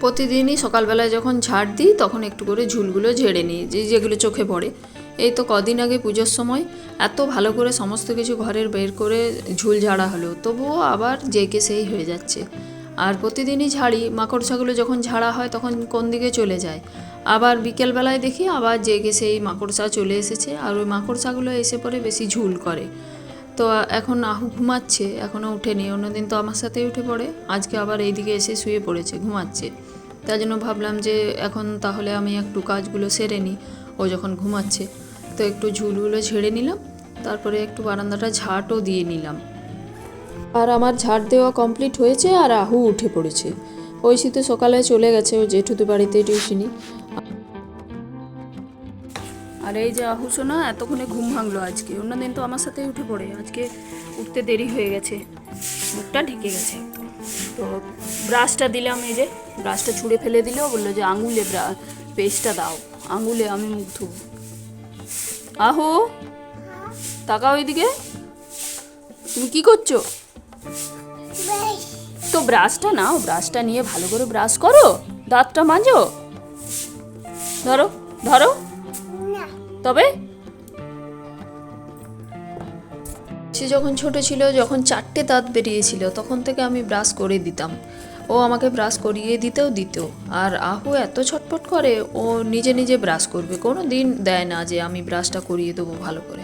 প্রতিদিনই সকালবেলায় যখন ঝাড় দিই, তখন একটু করে ঝুলগুলো ঝেড়ে নিই, যে যেগুলো চোখে পড়ে। এই তো কদিন আগে পুজোর সময় এত ভালো করে সমস্ত কিছু ঘরের বের করে ঝুল ঝাড়া হলো, তবুও আবার জেকে সেই হয়ে যাচ্ছে। আর প্রতিদিনই ঝাড়ি, মাকড়সাগুলো যখন ঝাড়া হয়, তখন কোন দিকে চলে যায়? আবার বিকেলবেলায় দেখি আবার জেগে সেই মাকড়সা চলে এসেছে, আর ওই মাকড়সাগুলো এসে পরে বেশি ঝুল করে। তো এখন আহু, ঘুমাচ্ছে এখনও উঠেনি, অন্যদিন তো আমার সাথেই উঠে পড়ে, আজকে আবার এইদিকে এসে শুয়ে পড়েছে, ঘুমাচ্ছে। তার জন্য ভাবলাম যে এখন তাহলে আমি একটু কাজগুলো সেরে নিই। ও যখন ঘুমাচ্ছে, তো একটু ঝুলগুলো ঝেড়ে নিলাম, তারপরে একটু বারান্দাটা ঝাঁটও দিয়ে নিলাম। আর আমার ঝাড় দেওয়া কমপ্লিট হয়েছে আর আহু উঠে পড়েছে। ওই শীতে সকালে চলে গেছে, ও জেঠুদের বাড়িতে টিউশনি। আর এই যে আহু সোনা, এতক্ষণে ঘুম ভাঙলো আজকে। অন্যদিন তো আমার সাথেই উঠে পড়ে। আজকে উঠতে দেরি হয়ে গেছে। মুখটা ঢেকে গেছে। তো ব্রাশটা দিলাম এই যে। ব্রাশটা ছুঁড়ে ফেলে দিলেও বলল যে, আঙুলে ব্রা, পেস্টটা দাও। আঙুলে আমি মুখ ধুবো আহো, তাকাও ওইদিকে তুমি কি করছ? তো ব্রাশটা নাও, ব্রাশটা নিয়ে ভালো করে ব্রাশ করো। দাঁতটা মাজো। ধরো ধরো। তবে সে যখন ছোট ছিল, যখন চারটে দাঁত বেরিয়েছিল, তখন থেকে আমি ব্রাশ করে দিতাম। ও আমাকে ব্রাশ করিয়ে দিতেও দিত আর আহু এত ছটপট করে ও নিজে নিজে ব্রাশ করবে। কোনো দিন দেয় না যে আমি ব্রাশটা করিয়ে দেবো ভালো করে।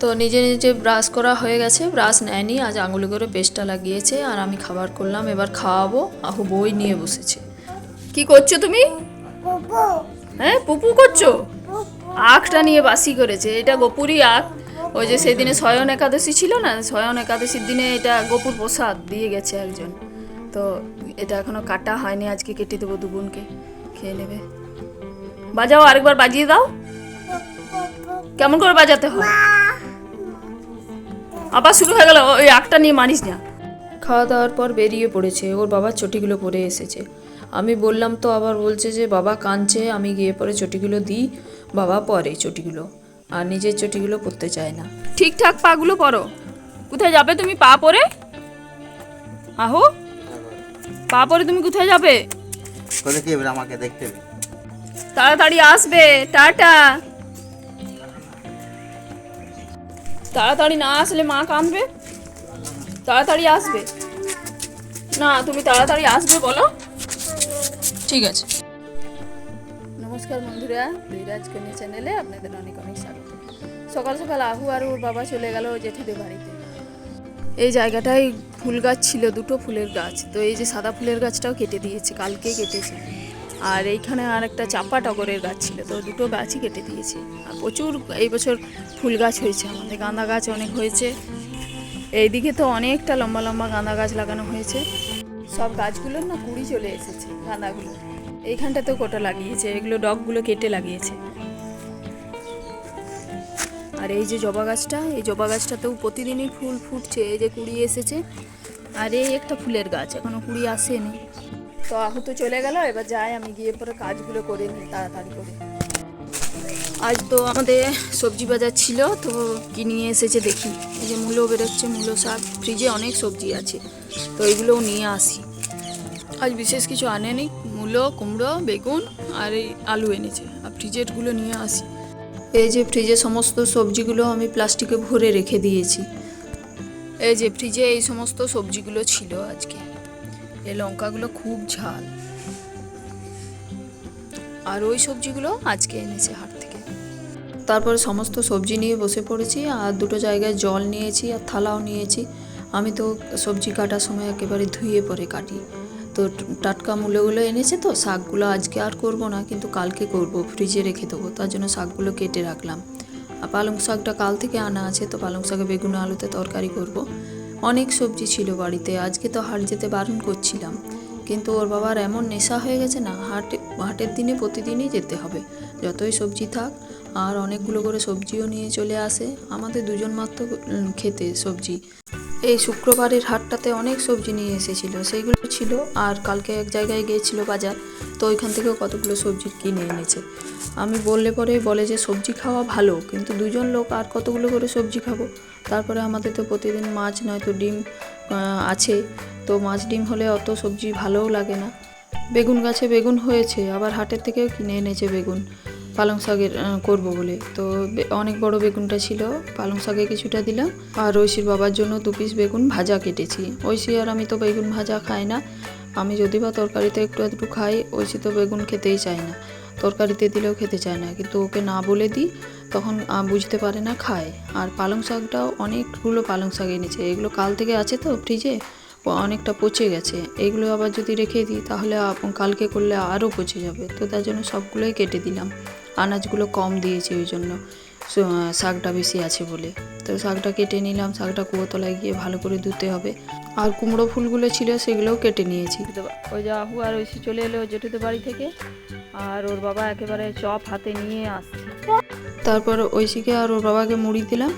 তো নিজে নিজে ব্রাশ করা হয়ে গেছে ব্রাশ নেয়নি আজ আঙুলে করে পেস্টটা লাগিয়েছে আর আমি খাবার করলাম এবার খাওয়াবো। আহু বই নিয়ে বসেছে। কি করছ তুমি? হ্যাঁ পুপু করছ? আখটা নিয়ে বাসি করেছে এটা গোপুরই আখ। ওই যে সেদিনে শয়ন একাদশী ছিল না শয়ন একাদশীর দিনে এটা গোপুর প্রসাদ দিয়ে গেছে একজন। তো এটা এখনও কাটা হয়নি আজকে কেটে দেবো দু বোনকে খেয়ে নেবে। বাজাও আরেকবার বাজিয়ে দাও। কেমন করে বাজাতে হয়? আবার শুরু হয়ে গেল ওই আখটা নিয়ে মানিস না। খাওয়া দাওয়ার পর বেরিয়ে পড়েছে ওর বাবার চটিগুলো পরে এসেছে। আমি বললাম তো আবার বলছে যে বাবা কাঁদছে আমি গিয়ে পরে চটিগুলো দিই বাবা পরে চটিগুলো আর নিজের চটিগুলো পরতে চায় না। ঠিকঠাক পাগুলো পরো। কোথায় যাবে তুমি পা পরে? আহো। পা পরে তুমি কোথায় যাবে? বলে কি এবার আমাকে দেখতে হবে। তাড়াতাড়ি আসবে টাটা। তাড়াতাড়ি না আসলে মা কাঁদবে? তাড়াতাড়ি আসবে। না তুমি তাড়াতাড়ি আসবে বলো। ঠিক আছে। নমস্কার বন্ধুরা ধীরাজ কন্যা চ্যানেলে আপনাদের অনেক অনেক স্বাগত। সকাল সকাল আহু আর ওর বাবা চলে গেল জেঠুদের বাড়িতে। এই জায়গাটায় ফুল গাছ ছিল, দুটো ফুলের গাছ। তো এই যে সাদা ফুলের গাছটাও কেটে দিয়েছে কালকে কেটেছে। আর এইখানে আর একটা চাপা টগরের গাছ ছিল, তো দুটো গাছই কেটে দিয়েছে। আর প্রচুর এই বছর ফুল গাছ হয়েছে, আমাদের গাঁদা গাছ অনেক হয়েছে। এইদিকে তো অনেকটা লম্বা লম্বা গাঁদা গাছ লাগানো হয়েছে। সব গাছগুলোর না কুড়ি চলে এসেছে, গাঁদাগুলো। এইখানটাতেও কোটা লাগিয়েছে, এগুলো ডগগুলো কেটে লাগিয়েছে। আর এই যে জবা গাছটা, এই জবা গাছটাতেও প্রতিদিনই ফুল ফুটছে, এই যে কুড়ি এসেছে। আর এই একটা ফুলের গাছ, এখনও কুড়ি আসেনি। তো আহত চলে গেল, এবার যাই আমি গিয়ে পরে কাজগুলো করে নিই, তাড়াতাড়ি করে। আজ তো আমাদের সবজি বাজার ছিল, তো কি নিয়ে এসেছে দেখি। এই যে মূলো বেরোচ্ছে, মূলো শাক, ফ্রিজে অনেক সবজি আছে, তো এইগুলোও নিয়ে আসি। আজ বিশেষ কিছু আনেনি, মূলো, কুমড়ো, বেগুন আর এই আলু এনেছে, আর ফ্রিজেরগুলো নিয়ে আসি। এই যে ফ্রিজে সমস্ত সবজিগুলো আমি প্লাস্টিকে ভরে রেখে দিয়েছি। এই যে ফ্রিজে এই সমস্ত সবজিগুলো ছিল আজকে। এই লঙ্কাগুলো খুব ঝাল। আর ওই সবজিগুলো আজকে এনেছে হাট থেকে। তারপরে সমস্ত সবজি নিয়ে বসে পড়েছি, আর দুটো জায়গায় জল নিয়েছি আর থালাও নিয়েছি। আমি তো সবজি কাটার সময় একেবারে ধুয়ে পরে কাটি। তো টাটকা মূল্যগুলো এনেছে তো, শাকগুলো আজকে আর করব না, কিন্তু কালকে করব, ফ্রিজে রেখে দেবো, তার জন্য শাকগুলো কেটে রাখলাম। আর পালং শাকটা কাল থেকে আনা আছে, তো পালং শাকে বেগুন আলুতে তরকারি করব। অনেক সবজি ছিল বাড়িতে, আজকে তো হাট যেতে বারণ করছিলাম। কিন্তু ওর বাবার এমন নেশা হয়ে গেছে না, হাটে, হাটের দিনে প্রতিদিনই যেতে হবে, যতই সবজি থাক, আর অনেকগুলো করে সবজিও নিয়ে চলে আসে, আমাদের দুজন মাত্র খেতে সবজি। এই শুক্রবারের হাটটাতে অনেক সবজি নিয়ে এসেছিল। সেইগুলো ছিল আর কালকে এক জায়গায় গিয়েছিল বাজার, তো ওইখান থেকেও কতগুলো সবজি কিনে এনেছে। আমি বললে পরে বলে যে, সবজি খাওয়া ভালো, কিন্তু দুজন লোক, আর কতগুলো করে সবজি খাব? তারপরে আমাদের তো প্রতিদিন মাছ নয়তো ডিম আছে। তো মাছ ডিম হলে অত সবজি ভালোও লাগে না। বেগুন গাছে বেগুন হয়েছে, আবার হাটের থেকেও কিনে এনেছে বেগুন। পালং শাকের করব বলে। তো অনেক বড় বেগুনটা ছিল, পালং শাকে কিছুটা দিলাম। আর ঐশীর বাবার জন্য দু পিস বেগুন ভাজা কেটেছি। ঐশী আর আমি তো বেগুন ভাজা খাই না। আমি যদি বা তরকারিতে একটু একটু খাই, ঐশী তো বেগুন খেতেই চায় না। তরকারিতে দিলেও খেতে চায় না। কিন্তু ওকে না বলে দিই, তখন বুঝতে পারে না, খায়। আর পালং শাকটাও অনেকগুলো পালং শাক এনেছে। এগুলো কাল থেকে আছে তো ফ্রিজে অনেকটা পচে গেছে। এগুলো আবার যদি রেখে দিই, তাহলে কালকে করলে আরও পচে যাবে। তো তার জন্য সবগুলোই কেটে দিলাম। আনাজগুলো কম দিয়েছি ওই জন্য। শাকটা বেশি আছে বলে। তো শাকটা কেটে নিলাম শাকটা কুয়োতলায় গিয়ে ভালো করে ধুতে হবে। আর কুমড়ো ফুলগুলো ছিল সেগুলোও কেটে নিয়েছি। ওই যে আহু আর ঐশী চলে এলো জেঠুদের বাড়ি থেকে। আর ওর বাবা একেবারে চপ হাতে নিয়ে আসছে। তারপর ঐশীকে আর ওর বাবাকে মুড়ি দিলাম।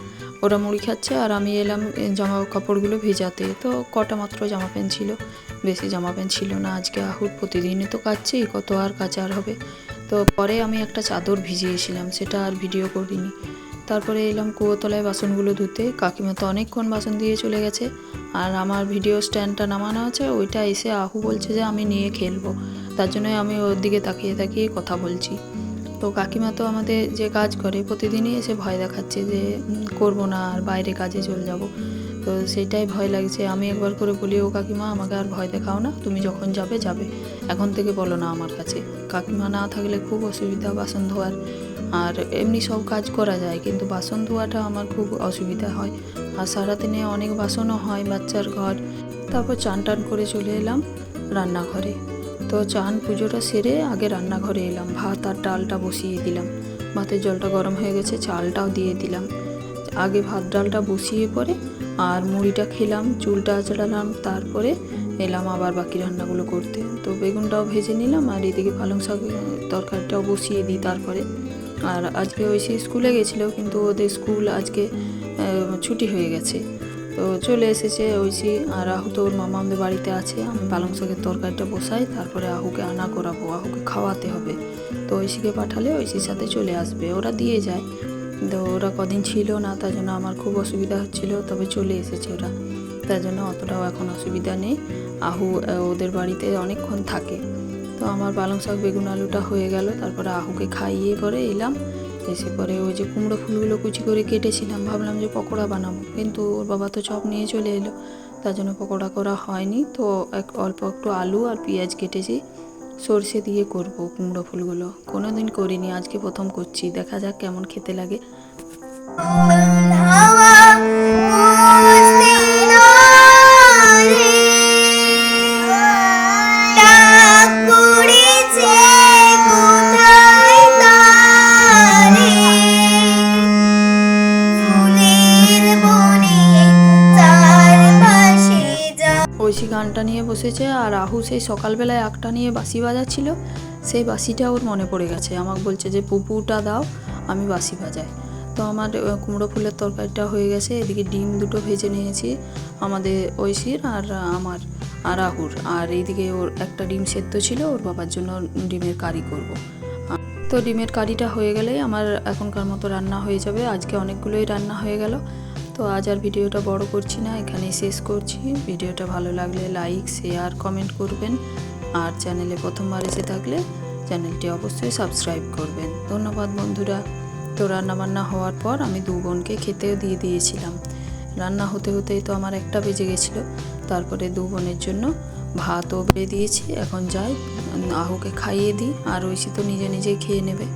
ওরা মুড়ি খাচ্ছে আর আমি এলাম জামা কাপড়গুলো ভেজাতে। তো কটা মাত্র জামা প্যান্ট ছিল। বেশি জামা প্যান্ট ছিল না। আজকে আহুর প্রতিদিনই তো কাচ্ছি কত আর কাচার হবে। তো পরে আমি একটা চাদর ভিজিয়েছিলাম, সেটা আর ভিডিও করিনি। তারপরে এলাম কুয়োতলায় বাসনগুলো ধুতে, কাকিমা তো অনেকক্ষণ বাসন দিয়ে চলে গেছে, আর আমার ভিডিও স্ট্যান্ডটা নামানো আছে, ওইটা এসে আহু বলছে যে আমি নিয়ে খেলব। তার জন্যই আমি ওর দিকে তাকিয়ে তাকিয়ে কথা বলছি। তো কাকিমা তো আমাদের যে কাজ করে, প্রতিদিনই এসে ভয় দেখাচ্ছে যে করব না আর বাইরে কাজে চলে যাব। তো সেটাই ভয় লাগছে। আমি একবার করে বলি, ও কাকিমা, আমাকে আর ভয় দেখাও না। তুমি যখন যাবে যাবে। এখন থেকে বলো না আমার কাছে। কাকিমা না থাকলে খুব অসুবিধা বাসন ধোয়ার। আর এমনি সব কাজ করা যায়, কিন্তু বাসন ধোয়াটা আমার খুব অসুবিধা হয়। আর সারাদিনে অনেক বাসনও হয় বাচ্চার ঘর। তারপর চান টান করে চলে এলাম রান্নাঘরে। তো চান পুজোটা সেরে আগে রান্নাঘরে এলাম। ভাত আর ডালটা বসিয়ে দিলাম। ভাতের জলটা গরম হয়ে গেছে, চালটাও দিয়ে দিলাম। আগে ভাত, ডালটা বসিয়ে পরে আর মুড়িটা খেলাম, চুলটা আঁচড়ালাম, তারপরে এলাম আবার বাকি রান্নাগুলো করতে। তো বেগুনটাও ভেজে নিলাম আর এদিকে পালং শাক তরকারিটাও বসিয়ে দিই তারপরে। আর আজকে ওই সে স্কুলে গেছিল, কিন্তু ওদের স্কুল আজকে ছুটি হয়ে গেছে। তো চলে এসেছে ঐশী আর আহু তো ওর মামা আমাদের বাড়িতে আছে, আমি পালং শাকের তরকারিটা বসাই, তারপরে আহুকে আনা করাবো, আহুকে খাওয়াতে হবে। তো ঐশীকে পাঠালে ঐশীর সাথে চলে আসবে, ওরা দিয়ে যায়। তো ওরা কদিন ছিল না, তার জন্য আমার খুব অসুবিধা হচ্ছিল, তবে চলে এসেছে ওরা। তার জন্য অতটাও এখন অসুবিধা নেই। আহু, ওদের বাড়িতে অনেকক্ষণ থাকে। তো আমার পালং শাক, বেগুন, আলুটা হয়ে গেল। তারপরে আহুকে খাইয়ে পরে এলাম। এসে পরে ওই যে কুমড়ো ফুলগুলো কুচি করে কেটেছিলাম। ভাবলাম যে পকোড়া বানাবো। কিন্তু ওর বাবা তো চপ নিয়ে চলে এলো। তার জন্য পকোড়া করা হয়নি। তো এক, অল্প একটু আলু আর পেঁয়াজ কেটেছি। সর্ষে দিয়ে করব কুমড়ো ফুলগুলো। কোনো দিন করিনি, আজকে প্রথম করছি। দেখা যাক কেমন খেতে লাগে। বসেছে আর রাহু সেই সকালবেলায় একটা নিয়ে বাঁশি বাজাচ্ছিল, সেই বাঁশিটা ওর মনে পড়ে গেছে। আমাকে বলছে যে, পুপুটা দাও, আমি বাঁশি বাজাই। তো আমার কুমড়ো ফুলের তরকারিটা হয়ে গেছে। এদিকে ডিম দুটো ভেজে নিয়েছি, আমাদের ঐশীর আর আমার, আর রাহুর। আর এইদিকে ওর একটা ডিম সেদ্ধ ছিল, ওর বাবার জন্য ডিমের কারি করব। তো ডিমের কারিটা হয়ে গেলেই আমার এখনকার মতো রান্না হয়ে যাবে। আজকে অনেকগুলোই রান্না হয়ে গেল। তো আজ আর ভিডিওটা বড় করছি না, এখানেই শেষ করছি। ভিডিওটা ভালো লাগলে লাইক শেয়ার কমেন্ট করবেন। আর চ্যানেলে প্রথমবার এসে থাকলে চ্যানেলটি অবশ্যই সাবস্ক্রাইব করবেন। ধন্যবাদ বন্ধুরা। তো রান্নাবান্না হওয়ার পর আমি দু বোনকে খেতেও দিয়ে দিয়েছিলাম। রান্না হতে হতেই তো আমার একটা বেজে গেছিল। তারপরে দু বোনের জন্য ভাতও বেড়ে দিয়েছি। এখন যাই, আহুকে খাইয়ে দিই। আর ঐশী তো নিজে নিজেই খেয়ে নেবে।